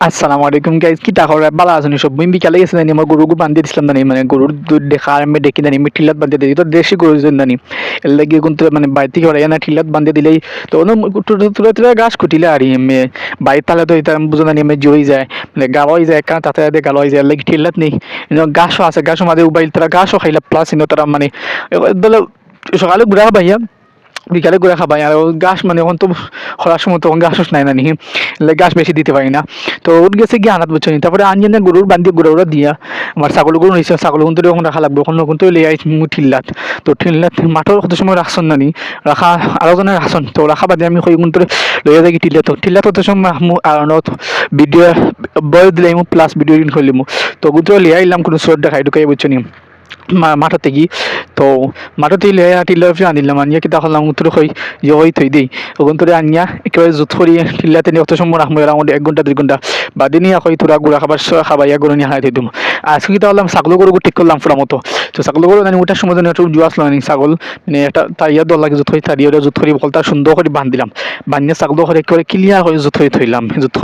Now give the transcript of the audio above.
আসসালামু আলাইকুম গাইজ কি টাকা বালা আছেন সব আমি বিকালে গেছি জানি আমার গরুকে বান্ধিয়ে দিছিলাম জানি মানে গরুর দুধ দেখা আর আমি ডেকে জানি আমি ঠিলাত বান্ধিয়ে দিই তো দেশি গরু জানি এর লাগে কিন্তু মানে বাড়ি থেকে ওরা না ঠিলাত বান্ধিয়ে দিলেই তো তুলে তুলে গাছ কুটিলে আর এমনি বাড়ির তালে তো এটা বুঝো জানি আমি জড়ি যায় মানে গাওয়াই যায় কারণ তাতে তাতে গালোয়াই যায় এর লাগে ঠিলাত নেই গাছও আছে গাছও মাঝে উবাইল তারা গাছও খাইলা প্লাস তারা মানে সকালে ঘুরা ভাইয়া বিকালে ঘুরে খাবাই, আর গাছ মানে এখন তো খরার সময় তখন গাছ নাই না নিহি গাছ বেশি দিতে পারি না। তো ওর গেছে গিয়ে আনাত বছর তারপরে আনজেন গরুর বান্ধি গুড়া উড়া দিয়া। আমার ছাগল গরু নিয়েছে ছাগল কিন্তু এখন রাখা লাগবে এখন কিন্তু লে আইছি মু ঠিল্লাত। তো ঠিল্লাত মাঠর কত সময় রাখছন নানি রাখা আরও জনে রাখছন তো রাখা বাদে আমি কই কিন্তু লইয়া যাই ঠিল্লাত ঠিল্লাত কত সময় মু ভিডিও বয় দিলে মু প্লাস ভিডিও ইন করলিমু তো কিন্তু লিয়া আইলাম কোনো সোর দেখাই, ঢুকাই বুঝছ নি। মাঠত থেকে তো মাঠত টিলে টিলে ফিরে আনিলাম আনিয়া কিতা করলাম উত্তর হই যে হই থই দিই। ওখান তোরে আনিয়া একেবারে জুত করি টিল্লাতে নিয়ে অত সময় রাখব এরা এক ঘণ্টা দুই ঘণ্টা বাদে নিয়ে হই তোরা গুড়া খাবার খাবাইয়া গরু নিয়ে হারাই দিম। আজকে কিতা করলাম ছাগল গরু ঠিক করলাম পুরা মতো? তো ছাগল গরু জানি ওটার সময় জানি একটু জুয়া আসলো নি ছাগল মানে একটা তাইয়া দল লাগে জুত হই তারিয়া জুত করি বলতা সুন্দর করে বান্ধিলাম বান্ধিয়ে ছাগল করে একেবারে ক্লিয়ার করে জুত হয়ে থইলাম জুত